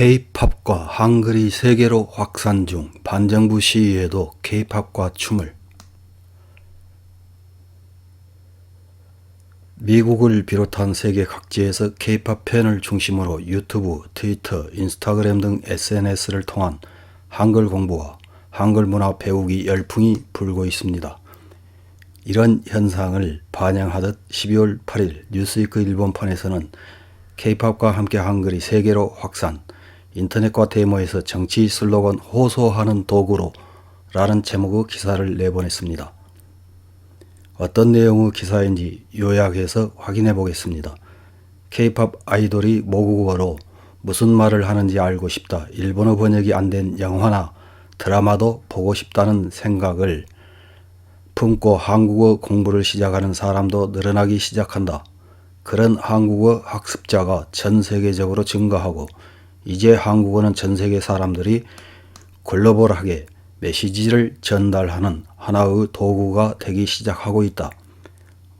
K-팝과 한글이 세계로 확산 중 반정부 시위에도 K-팝과 춤을 미국을 비롯한 세계 각지에서 K-팝 팬을 중심으로 유튜브, 트위터, 인스타그램 등 SNS를 통한 한글 공부와 한글 문화 배우기 열풍이 불고 있습니다. 이런 현상을 반영하듯 12월 8일 뉴스위크 일본판에서는 K-팝과 함께 한글이 세계로 확산, 인터넷과 데모에서 정치 슬로건 호소하는 도구로 라는 제목의 기사를 내보냈습니다. 어떤 내용의 기사인지 요약해서 확인해 보겠습니다. K-팝 아이돌이 모국어로 무슨 말을 하는지 알고 싶다. 일본어 번역이 안 된 영화나 드라마도 보고 싶다는 생각을 품고 한국어 공부를 시작하는 사람도 늘어나기 시작한다. 그런 한국어 학습자가 전 세계적으로 증가하고 이제 한국어는 전 세계 사람들이 글로벌하게 메시지를 전달하는 하나의 도구가 되기 시작하고 있다.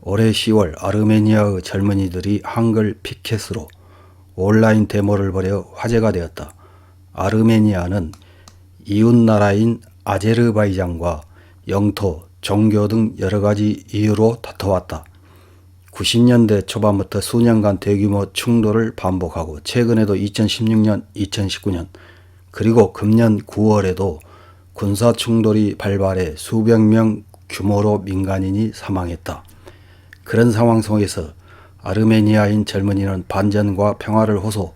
올해 10월 아르메니아의 젊은이들이 한글 피켓으로 온라인 데모를 벌여 화제가 되었다. 아르메니아는 이웃나라인 아제르바이잔과 영토, 종교 등 여러 가지 이유로 다퉈왔다. 90년대 초반부터 수년간 대규모 충돌을 반복하고 최근에도 2016년, 2019년 그리고 금년 9월에도 군사 충돌이 발발해 수백 명 규모로 민간인이 사망했다. 그런 상황 속에서 아르메니아인 젊은이는 반전과 평화를 호소,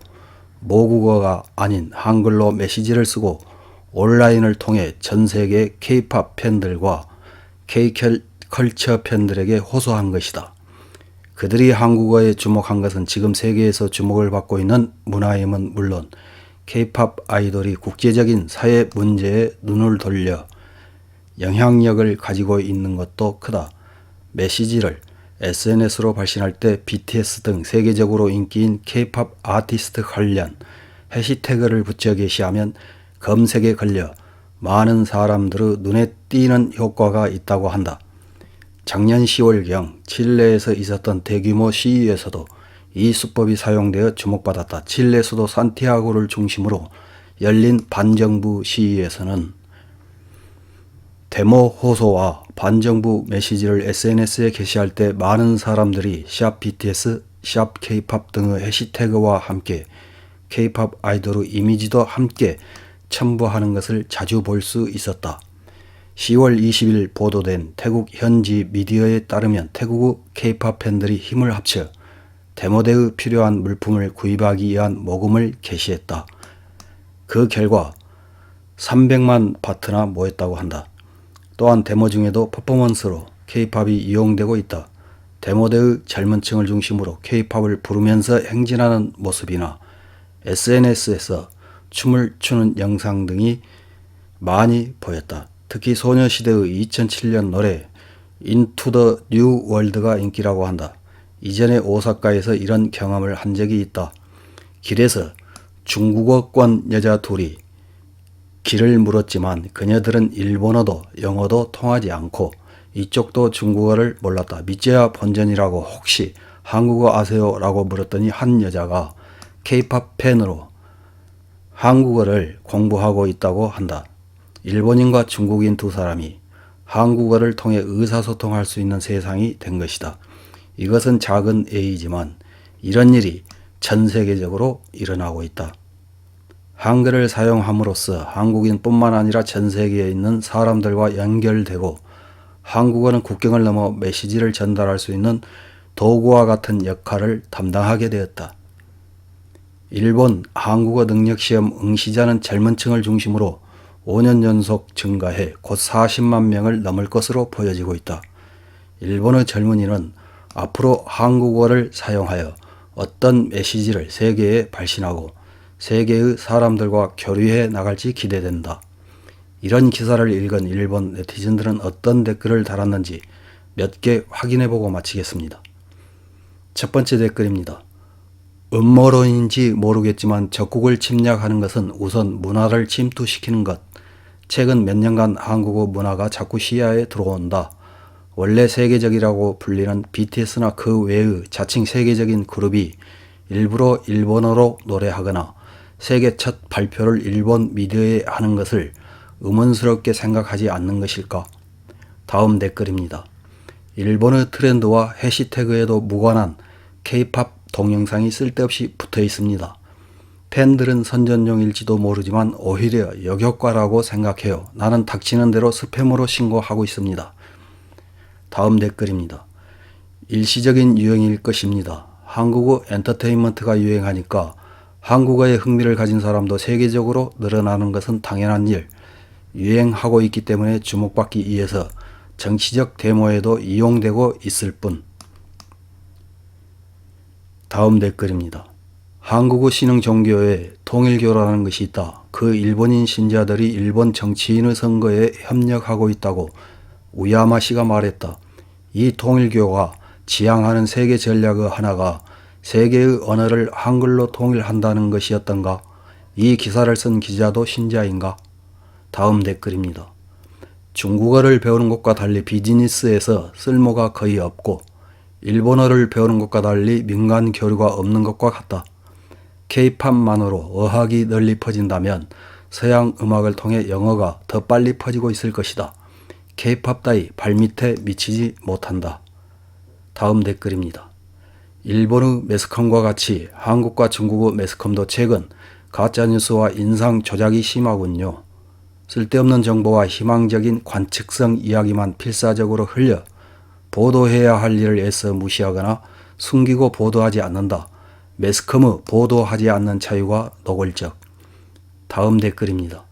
모국어가 아닌 한글로 메시지를 쓰고 온라인을 통해 전 세계 K-팝 팬들과 K-컬처 팬들에게 호소한 것이다. 그들이 한국어에 주목한 것은 지금 세계에서 주목을 받고 있는 문화임은 물론 K-팝 아이돌이 국제적인 사회 문제에 눈을 돌려 영향력을 가지고 있는 것도 크다. 메시지를 SNS로 발신할 때 BTS 등 세계적으로 인기인 K-팝 아티스트 관련 해시태그를 붙여 게시하면 검색에 걸려 많은 사람들의 눈에 띄는 효과가 있다고 한다. 작년 10월경 칠레에서 있었던 대규모 시위에서도 이 수법이 사용되어 주목받았다. 칠레 수도 산티아고를 중심으로 열린 반정부 시위에서는 데모 호소와 반정부 메시지를 SNS에 게시할 때 많은 사람들이 샵 BTS, 샵 K-팝 등의 해시태그와 함께 K-팝 아이돌의 이미지도 함께 첨부하는 것을 자주 볼 수 있었다. 10월 20일 보도된 태국 현지 미디어에 따르면 태국의 K-팝 팬들이 힘을 합쳐 데모대의 필요한 물품을 구입하기 위한 모금을 개시했다. 그 결과 300만 바트나 모였다고 한다. 또한 데모 중에도 퍼포먼스로 K-팝이 이용되고 있다. 데모대의 젊은 층을 중심으로 K-팝을 부르면서 행진하는 모습이나 SNS에서 춤을 추는 영상 등이 많이 보였다. 특히 소녀시대의 2007년 노래 인투 더 뉴 월드가 인기라고 한다. 이전에 오사카에서 이런 경험을 한 적이 있다. 길에서 중국어권 여자 둘이 길을 물었지만 그녀들은 일본어도 영어도 통하지 않고 이쪽도 중국어를 몰랐다. 미제야 본전이라고 혹시 한국어 아세요? 라고 물었더니 한 여자가 케이팝 팬으로 한국어를 공부하고 있다고 한다. 일본인과 중국인 두 사람이 한국어를 통해 의사소통할 수 있는 세상이 된 것이다. 이것은 작은 A이지만 이런 일이 전 세계적으로 일어나고 있다. 한글을 사용함으로써 한국인뿐만 아니라 전 세계에 있는 사람들과 연결되고 한국어는 국경을 넘어 메시지를 전달할 수 있는 도구와 같은 역할을 담당하게 되었다. 일본 한국어 능력 시험 응시자는 젊은 층을 중심으로 5년 연속 증가해 곧 40만 명을 넘을 것으로 보여지고 있다. 일본의 젊은이는 앞으로 한국어를 사용하여 어떤 메시지를 세계에 발신하고 세계의 사람들과 교류해 나갈지 기대된다. 이런 기사를 읽은 일본 네티즌들은 어떤 댓글을 달았는지 몇 개 확인해 보고 마치겠습니다. 첫 번째 댓글입니다. 음모론인지 모르겠지만 적국을 침략하는 것은 우선 문화를 침투시키는 것. 최근 몇 년간 한국어 문화가 자꾸 시야에 들어온다. 원래 세계적이라고 불리는 BTS나 그 외의 자칭 세계적인 그룹이 일부러 일본어로 노래하거나 세계 첫 발표를 일본 미디어에 하는 것을 의문스럽게 생각하지 않는 것일까? 다음 댓글입니다. 일본의 트렌드와 해시태그에도 무관한 K-팝 동영상이 쓸데없이 붙어 있습니다. 팬들은 선전용일지도 모르지만 오히려 역효과라고 생각해요. 나는 닥치는 대로 스팸으로 신고하고 있습니다. 다음 댓글입니다. 일시적인 유행일 것입니다. 한국어 엔터테인먼트가 유행하니까 한국어에 흥미를 가진 사람도 세계적으로 늘어나는 것은 당연한 일. 유행하고 있기 때문에 주목받기 위해서 정치적 데모에도 이용되고 있을 뿐. 다음 댓글입니다. 한국어 신흥 종교에 통일교라는 것이 있다. 그 일본인 신자들이 일본 정치인의 선거에 협력하고 있다고 우야마 씨가 말했다. 이 통일교가 지향하는 세계 전략의 하나가 세계의 언어를 한글로 통일한다는 것이었던가? 이 기사를 쓴 기자도 신자인가? 다음 댓글입니다. 중국어를 배우는 것과 달리 비즈니스에서 쓸모가 거의 없고 일본어를 배우는 것과 달리 민간 교류가 없는 것과 같다. K-팝만으로 어학이 널리 퍼진다면 서양 음악을 통해 영어가 더 빨리 퍼지고 있을 것이다. K-팝 따위 발밑에 미치지 못한다. 다음 댓글입니다. 일본의 매스컴과 같이 한국과 중국의 매스컴도 최근 가짜뉴스와 인상 조작이 심하군요. 쓸데없는 정보와 희망적인 관측성 이야기만 필사적으로 흘려 보도해야 할 일을 애써 무시하거나 숨기고 보도하지 않는다. 매스컴의 보도하지 않는 차이가 노골적. 다음 댓글입니다.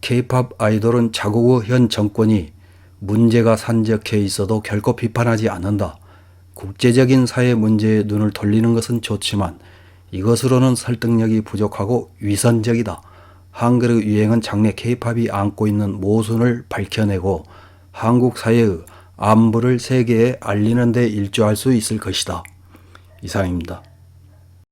K-팝 아이돌은 자국의 현 정권이 문제가 산적해 있어도 결코 비판하지 않는다. 국제적인 사회 문제에 눈을 돌리는 것은 좋지만 이것으로는 설득력이 부족하고 위선적이다. 한글의 유행은 장래 K-팝이 안고 있는 모순을 밝혀내고 한국 사회의 안부를 세계에 알리는 데 일조할 수 있을 것이다. 이상입니다.